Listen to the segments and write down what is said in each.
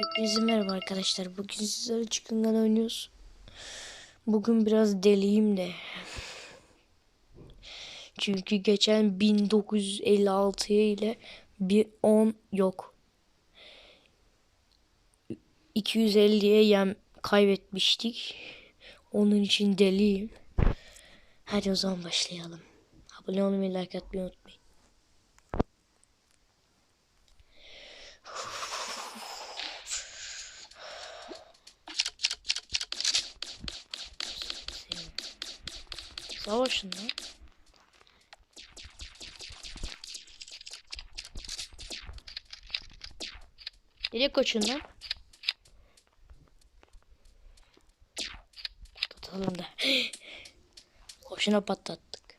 Hepinize merhaba arkadaşlar. Bugün sizlerle çıkıngan oynuyoruz. Bugün biraz deliyim de. Çünkü geçen 1956 ile bir 10 yok. 250'ye yem kaybetmiştik. Onun için deliyim. Hadi o zaman başlayalım. Abone olmayı, like atmayı unutmayın. Точно. Или кочина. Patlandı. Boşuna patlattık.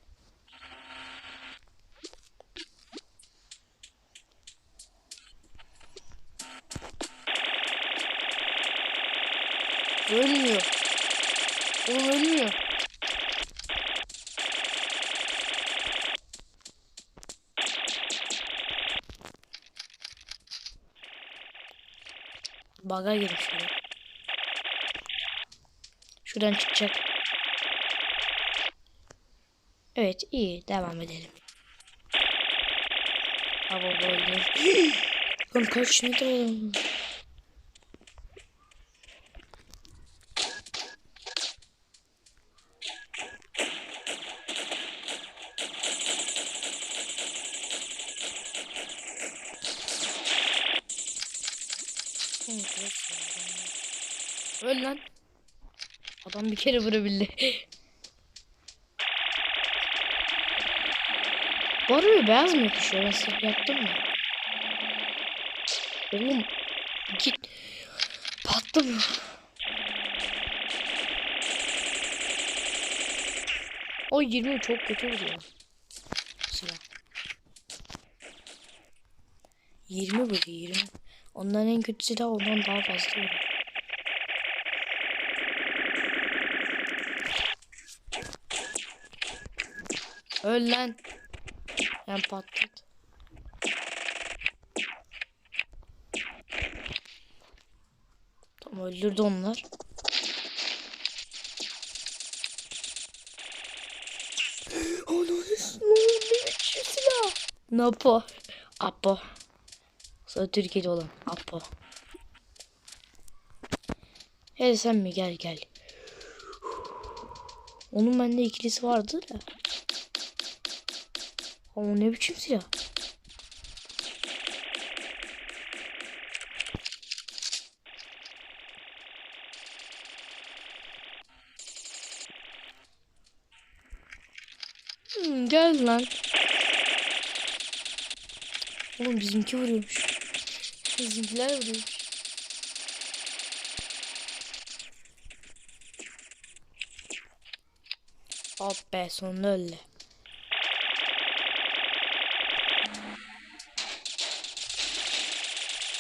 Ölmüyor. O ölmüyor. Baga girmiş şöyle. Şuradan çıkacak. Evet iyi devam edelim. Hava böyle. Lan kaç metre oldu? Öl lan. Adam bir kere vurabildi. Bu arada beyaz mı yapışıyor? Ben sırf yaptım mı? Oğlum git. Patlamıyor. O 20 çok kötü vuruyor. Silah. 20 vuruyor 20. Ondan en kötü silah ondan daha fazla vuruyor. Öl lan. Ben patlat. Tamam öldürdü onlar. Onu ne biçim silah? Napo. Apo. Sonra Türkiye'de olan Apo. Hele sen mi gel gel. Onun bende ikilisi vardı da. Ama ne biçim silah? Hmm, gel lan. Oğlum bizimki vuruyormuş. Bizimkiler vuruyormuş. Hop be sonunda öldü.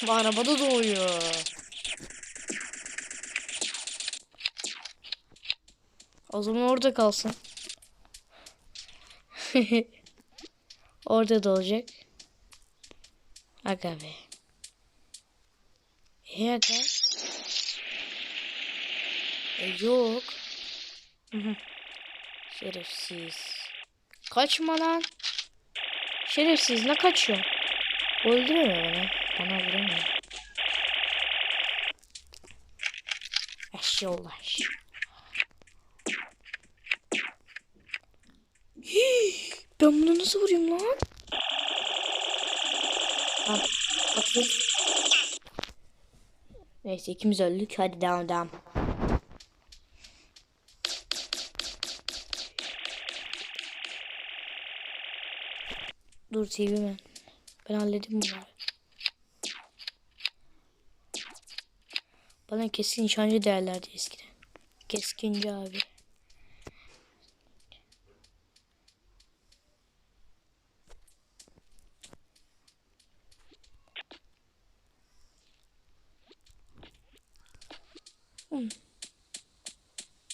Bu arabada doğuyor. O zaman orada kalsın. orada da olacak. Aga be. E aga. E yok. Şerefsiz. Kaçma lan. Şerefsiz ne kaçıyor? Öldürüyor beni. Bana vuramıyor. Eşyolaş. Ben bunu nasıl vurayım lan? Al, atayım. Neyse ikimiz öldük. Hadi devam devam. Dur TV ben. Halledim bunları. Bana keskin nişancı derlerdi eskiden. Keskinci abi. Hı.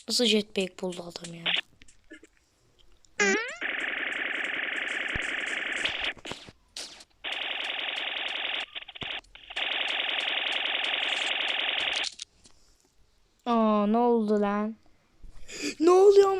Nasıl jetpack buldu adam ya? Aa ne oldu lan? ne oluyor?